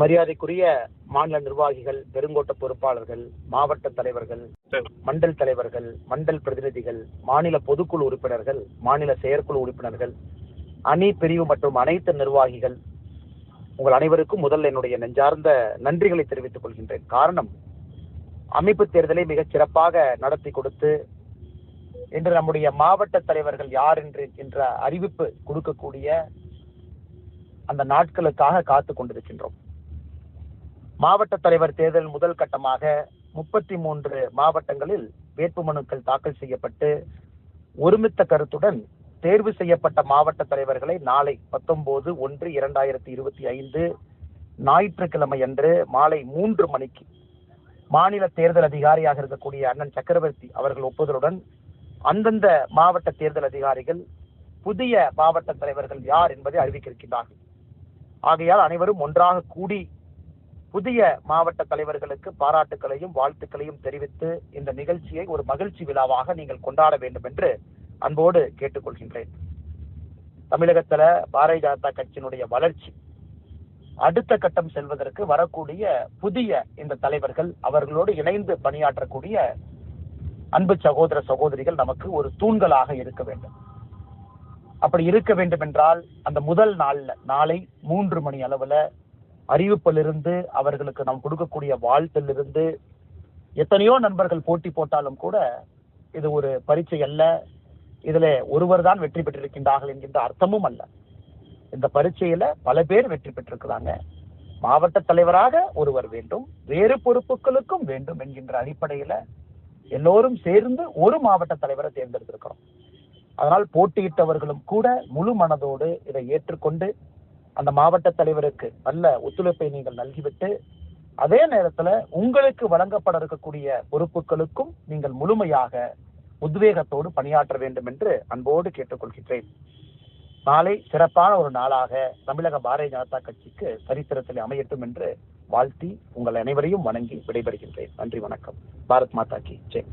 மரியாதைக்குரிய மாநில நிர்வாகிகள் பெருங்கோட்ட பொறுப்பாளர்கள் மாவட்ட தலைவர்கள் மண்டல் தலைவர்கள் மண்டல் பிரதிநிதிகள் மாநில பொதுக்குழு உறுப்பினர்கள் மாநில செயற்குழு உறுப்பினர்கள் அணி பிரிவு மற்றும் அனைத்து நிர்வாகிகள் உங்கள் அனைவருக்கும் முதல்ல என்னுடைய நெஞ்சார்ந்த நன்றிகளை தெரிவித்துக் கொள்கின்றேன். காரணம் அமைப்பு தேர்தலை மிகச் சிறப்பாக நடத்தி கொடுத்து இன்று நம்முடைய மாவட்ட தலைவர்கள் யார் என்று என்ற அறிவிப்பு கொடுக்கக்கூடிய அந்த நாட்களுக்காக காத்து கொண்டிருக்கின்றோம். மாவட்ட தலைவர் தேர்தல் முதல் கட்டமாக முப்பத்தி மூன்று மாவட்டங்களில் வேட்புமனுக்கள் தாக்கல் செய்யப்பட்டு ஒருமித்த கருத்துடன் தேர்வு செய்யப்பட்ட மாவட்ட தலைவர்களை நாளை பத்தொன்பது ஒன்று இரண்டாயிரத்தி இருபத்தி ஐந்து ஞாயிற்றுக்கிழமை அன்று மாலை மூன்று மணிக்கு மாநில தேர்தல் அதிகாரியாக இருக்கக்கூடிய அண்ணன் சக்கரவர்த்தி அவர்கள் ஒப்புதலுடன் அந்தந்த மாவட்ட தேர்தல் அதிகாரிகள் புதிய மாவட்ட தலைவர்கள் யார் என்பதை அறிவிக்க இருக்கின்றார்கள். ஆகையால் அனைவரும் ஒன்றாக கூடி புதிய மாவட்ட தலைவர்களுக்கு பாராட்டுக்களையும் வாழ்த்துக்களையும் தெரிவித்து இந்த நிகழ்ச்சியை ஒரு மகிழ்ச்சி விழாவாக நீங்கள் கொண்டாட வேண்டும் என்று அன்போடு கேட்டுக்கொள்கின்றேன். தமிழகத்துல பாரதிய ஜனதா கட்சியினுடைய வளர்ச்சி. அடுத்த கட்டம் செல்வதற்கு வரக்கூடிய புதிய இந்த தலைவர்கள் அவர்களோடு இணைந்து பணியாற்றக்கூடிய அன்பு சகோதர சகோதரிகள் நமக்கு ஒரு தூண்களாக இருக்க வேண்டும். அப்படி இருக்க வேண்டும் என்றால் அந்த முதல் நாள்ல நாளை மூன்று மணி அளவுல அறிவிப்பிலிருந்து அவர்களுக்கு நாம் கொடுக்கக்கூடிய வாழ்த்திலிருந்து எத்தனையோ நண்பர்கள் போட்டி போட்டாலும் கூட இது ஒரு பரீட்சை அல்ல. இதுல ஒருவர் தான் வெற்றி பெற்றிருக்கின்றார்கள் என்கின்ற அர்த்தமும் அல்ல. இந்த பரீட்சையில பல பேர் வெற்றி பெற்றிருக்கிறாங்க. மாவட்ட தலைவராக ஒருவர் வேண்டும் வேறு பொறுப்புகளுக்கும் வேண்டும் என்கின்ற அடிப்படையில எல்லோரும் சேர்ந்து ஒரு மாவட்ட தலைவரை தேர்ந்தெடுத்திருக்கிறோம். அதனால் போட்டியிட்டவர்களும் கூட முழு மனதோடு இதை ஏற்றுக்கொண்டு அந்த மாவட்ட தலைவருக்கு நல்ல ஒத்துழைப்பை நீங்கள் நல்கிவிட்டு அதே நேரத்துல உங்களுக்கு வழங்கப்பட இருக்கக்கூடிய பொறுப்புகளுக்கும் நீங்கள் முழுமையாக உத்வேகத்தோடு பணியாற்ற வேண்டும் என்று அன்போடு கேட்டுக்கொள்கின்றேன். நாளை சிறப்பான ஒரு நாளாக தமிழக பாரதிய ஜனதா கட்சிக்கு சரித்திரத்தில் அமையட்டும் என்று வாழ்த்தி உங்கள் அனைவரையும் வணங்கி விடைபெறுகின்றேன். நன்றி வணக்கம். பாரத் மாதா கி. ஜெய்.